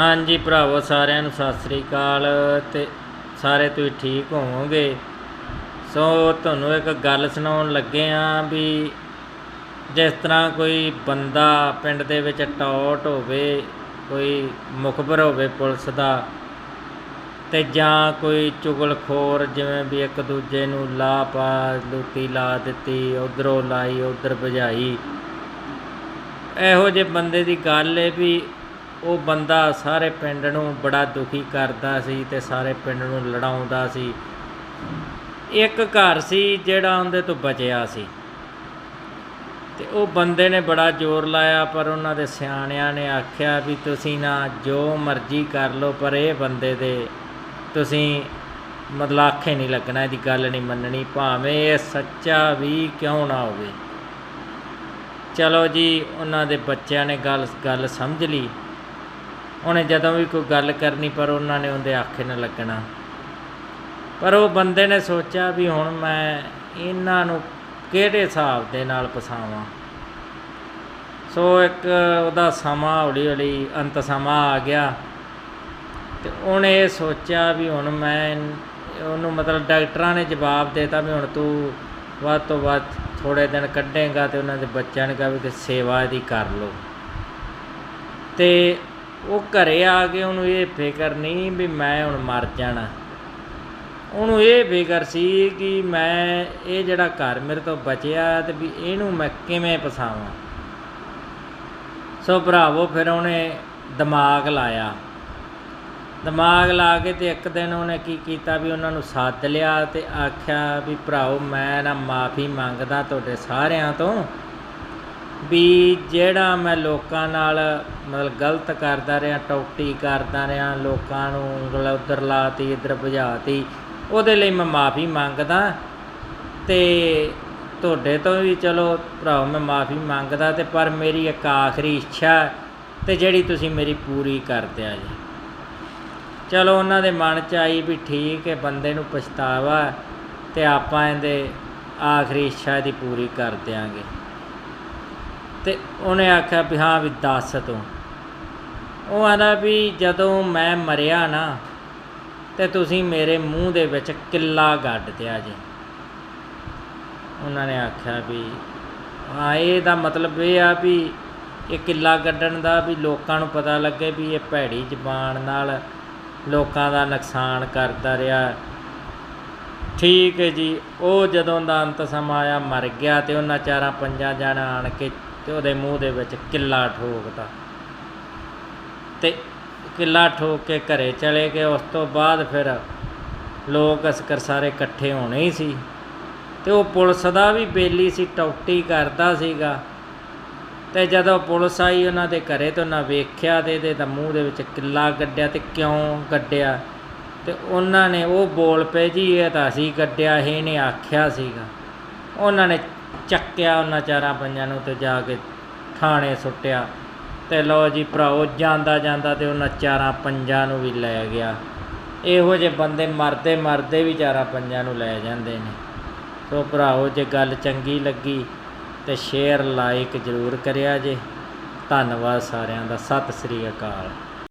ਹਾਂਜੀ ਭਰਾਵੋ, ਸਾਰਿਆਂ ਨੂੰ ਸਤਿ ਸ੍ਰੀ ਅਕਾਲ ਤੇ ਸਾਰੇ ਤੁਸੀਂ ਠੀਕ ਹੋਵੋਗੇ? ਸੋ ਤੁਹਾਨੂੰ ਇੱਕ ਗੱਲ ਸੁਣਾਉਣ ਲੱਗੇ ਆ ਵੀ ਜਿਸ ਤਰ੍ਹਾਂ ਕੋਈ ਬੰਦਾ ਪਿੰਡ ਦੇ ਵਿੱਚ ਟੌਟ ਹੋਵੇ, ਕੋਈ ਮੁਖਬਰ ਹੋਵੇ ਪੁਲਿਸ ਦਾ ਤੇ ਜਾਂ ਕੋਈ ਚੁਗਲਖੋਰ ਜਿਵੇਂ ਵੀ ਇੱਕ ਦੂਜੇ ਨੂੰ ਲਾ ਪਾ ਲੁੱਟੀ ਲਾ ਦਿੱਤੀ, ਉਧਰੋਂ ਲਾਈ, ਉਧਰ ਭਜਾਈ, ਇਹੋ ਜਿਹੇ ਬੰਦੇ ਦੀ ਗੱਲ ਏ ਵੀ ਉਹ ਬੰਦਾ ਸਾਰੇ ਪਿੰਡ ਨੂੰ ਬੜਾ ਦੁਖੀ ਕਰਦਾ ਸੀ ਤੇ ਸਾਰੇ ਪਿੰਡ ਨੂੰ ਲੜਾਉਂਦਾ ਸੀ। ਇੱਕ ਘਰ ਸੀ ਜਿਹੜਾ ਉਹਦੇ ਤੋਂ ਬਚਿਆ ਸੀ। ਤੇ ਉਹ ਬੰਦੇ ਨੇ ਬੜਾ ਜ਼ੋਰ ਲਾਇਆ, ਪਰ ਉਹਨਾਂ ਦੇ ਸਿਆਣਿਆਂ ਨੇ ਆਖਿਆ ਵੀ ਤੁਸੀਂ ਨਾ ਜੋ ਮਰਜ਼ੀ ਕਰ ਲਓ, ਪਰ ਇਹ ਬੰਦੇ ਦੇ ਤੁਸੀਂ ਮਤਲਬ ਆਖੇ ਨਹੀਂ ਲੱਗਣਾ, ਇਹਦੀ ਗੱਲ ਨਹੀਂ ਮੰਨਣੀ, ਭਾਵੇਂ ਇਹ ਸੱਚਾ ਵੀ ਕਿਉਂ ਨਾ ਹੋਵੇ। ਚਲੋ ਜੀ, ਉਹਨਾਂ ਦੇ ਬੱਚਿਆਂ ਨੇ ਗੱਲ ਗੱਲ ਸਮਝ ਲਈ। ਉਹਨੇ ਜਦੋਂ ਵੀ ਕੋਈ ਗੱਲ ਕਰਨੀ, ਪਰ ਉਹਨਾਂ ਨੇ ਉਹਦੇ ਆਖੇ ਨਾ ਲੱਗਣਾ। ਪਰ ਉਹ ਬੰਦੇ ਨੇ ਸੋਚਿਆ ਵੀ ਹੁਣ ਮੈਂ ਇਹਨਾਂ ਨੂੰ ਕਿਹੜੇ ਹਿਸਾਬ ਦੇ ਨਾਲ ਪਸਾਵਾਂ ਸੋ ਇੱਕ ਉਹਦਾ ਸਮਾਂ ਹੌਲੀ ਹੌਲੀ ਅੰਤ ਸਮਾਂ ਆ ਗਿਆ ਤੇ ਉਹਨੇ ਇਹ ਸੋਚਿਆ ਵੀ ਹੁਣ ਮੈਂ ਉਹਨੂੰ ਮਤਲਬ ਡਾਕਟਰਾਂ ਨੇ ਜਵਾਬ ਦੇਤਾ ਵੀ ਹੁਣ ਤੂੰ ਵੱਧ ਤੋਂ ਵੱਧ ਥੋੜੇ ਦਿਨ ਕੱਢੇਗਾ ਤੇ ਉਹਨਾਂ ਦੇ ਬੱਚਿਆਂ ਨੇ ਕਿਹਾ ਵੀ ਕਿ ਸੇਵਾ ਇਹਦੀ ਕਰ ਲਓ। ਤੇ ਉਹ ਘਰੇ ਆ ਕੇ ਉਹਨੂੰ ਇਹ ਫਿਕਰ ਨਹੀਂ ਵੀ ਮੈਂ ਹੁਣ ਮਰ ਜਾਣਾ। ਉਹਨੂੰ ਇਹ ਫਿਕਰ ਸੀ ਕਿ ਮੈਂ ਇਹ ਜਿਹੜਾ ਘਰ ਮੇਰੇ ਤੋਂ ਬਚਿਆ ਤੇ ਵੀ ਇਹਨੂੰ ਮੈਂ ਕਿਵੇਂ ਪਸਾਵਾਂ ਸੋ ਭਰਾਵੋ, ਫਿਰ ਉਹਨੇ ਦਿਮਾਗ ਲਾਇਆ। ਦਿਮਾਗ ਲਾ ਕੇ ਤੇ ਇੱਕ ਦਿਨ ਉਹਨੇ ਕੀ ਕੀਤਾ ਵੀ ਉਹਨਾਂ ਨੂੰ ਸੱਦ ਲਿਆ ਤੇ ਆਖਿਆ ਵੀ ਭਰਾਓ, ਮੈਂ ਨਾ ਮਾਫੀ ਮੰਗਦਾ ਤੁਹਾਡੇ ਸਾਰਿਆਂ ਤੋਂ। ਵੀ ਜਿਹੜਾ ਮੈਂ ਲੋਕਾਂ ਨਾਲ ਮਤਲਬ ਗਲਤ ਕਰਦਾ ਰਿਹਾ, ਟੌਟੀ ਕਰਦਾ ਰਿਹਾ, ਲੋਕਾਂ ਨੂੰ ਉਂਗਲ ਉਧਰ ਲਾਤੀ ਇੱਧਰ ਭਜਾਤੀ ਉਹਦੇ ਲਈ ਮੈਂ ਮਾਫੀ ਮੰਗਦਾ। ਤੇ ਤੁਹਾਡੇ ਤੋਂ ਵੀ ਚਲੋ ਭਰਾਓ, ਮੈਂ ਮਾਫੀ ਮੰਗਦਾ ਤੇ ਪਰ ਮੇਰੀ ਇੱਕ ਆਖਰੀ ਇੱਛਾ ਹੈ ਤੇ ਜਿਹੜੀ ਤੁਸੀਂ ਮੇਰੀ ਪੂਰੀ ਕਰ ਦਿਆ ਜੀ। ਚਲੋ ਉਹਨਾਂ ਦੇ ਮਨ ਚ ਆਈ ਵੀ ਠੀਕ ਹੈ, ਬੰਦੇ ਨੂੰ ਪਛਤਾਵਾ ਹੈ ਤੇ ਆਪਾਂ ਇਹਦੇ ਆਖਰੀ ਇੱਛਾ ਦੀ ਪੂਰੀ ਕਰ ਦਿਆਂਗੇ। ਤੇ ਉਹਨੇ ਆਖਿਆ ਵੀ ਹਾਂ ਵੀ ਦੱਸ ਤੂੰ। ਉਹ ਆਂਦਾ ਵੀ ਜਦੋਂ ਮੈਂ ਮਰਿਆ ਨਾ, ਤੇ ਤੁਸੀਂ ਮੇਰੇ ਮੂੰਹ ਦੇ ਵਿੱਚ ਕਿੱਲਾ ਗੱਡ ਦਿਆ ਜੀ। ਉਹਨਾਂ ਨੇ ਆਖਿਆ ਵੀ ਹਾਂ ਇਹ ਮਤਲਬ ਇਹ ਆ ਵੀ ਇਹ ਕਿੱਲਾ ਗੱਡਣ ਦਾ ਵੀ ਲੋਕਾਂ ਨੂੰ ਪਤਾ ਲੱਗੇ ਵੀ ਇਹ ਭੈੜੀ ਜ਼ਬਾਨ ਨਾਲ ਲੋਕਾਂ ਦਾ ਨੁਕਸਾਨ ਕਰਦਾ ਰਿਹਾ। ਠੀਕ ਹੈ ਜੀ, ਉਹ ਜਦੋਂ ਦਾ ਅੰਤ ਸਮਾਂ ਆਇਆ, ਮਰ ਗਿਆ ਤੇ ਉਹਨਾਂ ਚਾਰਾਂ ਪੰਜਾਂ ਜਣਾ ਆਣ ਕੇ ਤੇ ਉਹਦੇ ਮੂੰਹ ਦੇ ਵਿੱਚ ਕਿੱਲਾ ਠੋਕਦਾ ਤੇ ਕਿੱਲਾ ਠੋਕ ਕੇ ਘਰੇ ਚਲੇ ਗਏ। ਉਸ ਤੋਂ ਬਾਅਦ ਫਿਰ ਲੋਕ ਅਸਕਰ ਸਾਰੇ ਇਕੱਠੇ ਹੋਣੇ ਹੀ ਸੀ। ਤੇ ਉਹ ਪੁਲਿਸ ਦਾ ਵੀ ਬੇਲੀ ਸੀ, ਟੌਟੀ ਕਰਦਾ ਸੀਗਾ। ਤੇ ਜਦੋਂ ਪੁਲਿਸ ਆਈ, ਉਹਨਾਂ ਦੇ ਘਰੇ ਤੋਂ ਨਾ ਵੇਖਿਆ ਤੇ ਇਹਦੇ ਤਾਂ ਮੂੰਹ ਦੇ ਵਿੱਚ ਕਿੱਲਾ ਗੱਡਿਆ ਤੇ ਕਿਉਂ ਗੱਡਿਆ? ਤੇ ਉਹਨਾਂ ਨੇ ਉਹ ਬੋਲ ਪਏ, ਜੀ, ਇਹ ਤਾਂ ਅਸੀਂ ਗੱਡਿਆ ਇਹਨੇ ਆਖਿਆ ਸੀਗਾ। ਉਹਨਾਂ ਨੇ ਚੱਕਿਆ ਉਹਨਾਂ ਚਾਰਾਂ ਪੰਜਾਂ ਨੂੰ ਤੇ ਜਾ ਕੇ ਥਾਣੇ ਸੁੱਟਿਆ। ਤੇ ਲਓ ਜੀ ਭਰਾਓ ਜਾਂਦਾ ਜਾਂਦਾ ਤੇ ਉਹਨਾਂ ਚਾਰਾਂ ਪੰਜਾਂ ਨੂੰ ਵੀ ਲੈ ਗਿਆ। ਇਹੋ ਜਿਹੇ ਬੰਦੇ ਮਰਦੇ ਮਰਦੇ ਵੀ ਚਾਰਾਂ ਪੰਜਾਂ ਨੂੰ ਲੈ ਜਾਂਦੇ ਨੇ। ਸੋ ਭਰਾਓ ਜੇ ਗੱਲ ਚੰਗੀ ਲੱਗੀ ਤੇ ਸ਼ੇਅਰ ਲਾਈਕ ਜ਼ਰੂਰ ਕਰਿਆ ਜੇ। ਧੰਨਵਾਦ ਸਾਰਿਆਂ ਦਾ। ਸਤਿ ਸ੍ਰੀ ਅਕਾਲ।